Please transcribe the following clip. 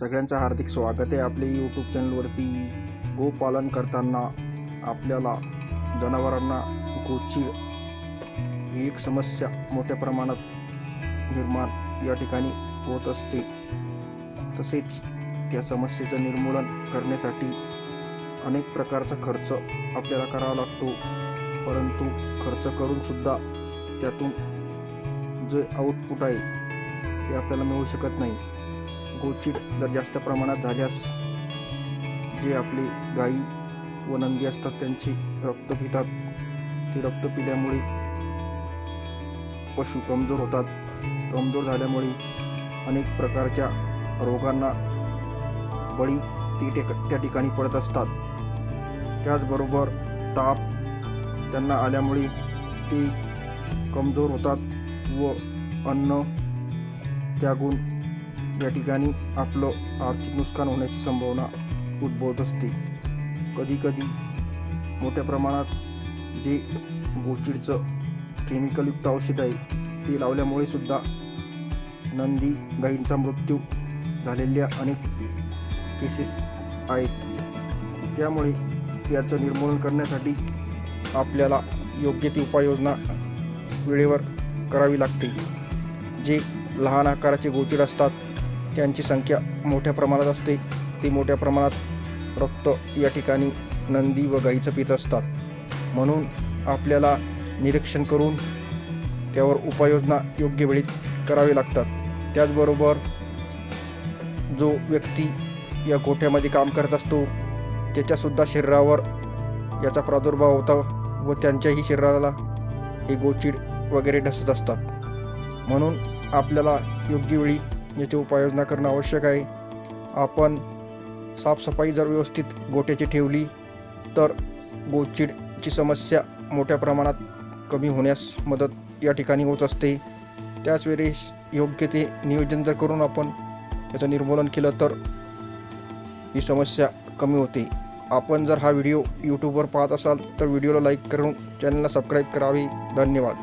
सगळ्यांचं हार्दिक स्वागत आहे आपले यूट्यूब चॅनलवरती गोपालन करताना आपल्याला जनावरांना गोचीळ ही एक समस्या मोठ्या प्रमाणात निर्माण या ठिकाणी होत असते. तसेच त्या समस्येचं निर्मूलन करण्यासाठी अनेक प्रकारचा खर्च आपल्याला करावा लागतो. परंतु खर्च करूनसुद्धा त्यातून जे आउटपुट आहे ते आपल्याला मिळू शकत नाही. गोचीड जर जास्त प्रमाणात झाल्यास जे आपले गाई व नंदी असतात त्यांचे रक्त पितात. ते रक्त पिल्यामुळे पशु कमजोर होतात. कमजोर झाल्यामुळे अनेक प्रकारच्या रोगांना बळी ती टेक त्या ठिकाणी पडत असतात. त्याचबरोबर ताप त्यांना आल्यामुळे ते कमजोर होतात व अन्न त्यागून या ठिकाणी आपलं आर्थिक नुकसान होण्याची संभावना उद्भवत असते. कधीकधी मोठ्या प्रमाणात जे गोचिडचं केमिकलयुक्त औषध आहे ते लावल्यामुळे सुद्धा नंदी गाईंचा मृत्यू झालेल्या अनेक केसेस आहेत. त्यामुळे याचं निर्मूलन करण्यासाठी आपल्याला योग्य ती उपाययोजना वेळेवर करावी लागते. जे लहान आकाराचे गोचिड असतात त्यांची संख्या मोठ्या प्रमाणात असते. ते मोठ्या प्रमाणात रक्त या ठिकाणी नंदी व गाईचं पित असतात. म्हणून आपल्याला निरीक्षण करून त्यावर उपाययोजना योग्य वेळी करावी लागतात. त्याचबरोबर जो व्यक्ती या गोठ्यामध्ये काम करत असतो त्याच्यासुद्धा शरीरावर याचा प्रादुर्भाव होता व त्यांच्याही शरीराला हे गोचीड वगैरे ढसत असतात. म्हणून आपल्याला योग्य वेळी याची उपाययोजना करणं आवश्यक आहे. आपण साफसफाई जर व्यवस्थित गोट्याची ठेवली तर गोचिडची समस्या मोठ्या प्रमाणात कमी होण्यास मदत या ठिकाणी होत असते. त्याच वेळेस योग्य ते नियोजन जर करून आपण त्याचं निर्मूलन केलं तर ही समस्या कमी होते. आपण जर हा व्हिडिओ यूट्यूबवर पाहत असाल तर व्हिडिओला लाईक करून चॅनलला सबस्क्राईब करावे. धन्यवाद.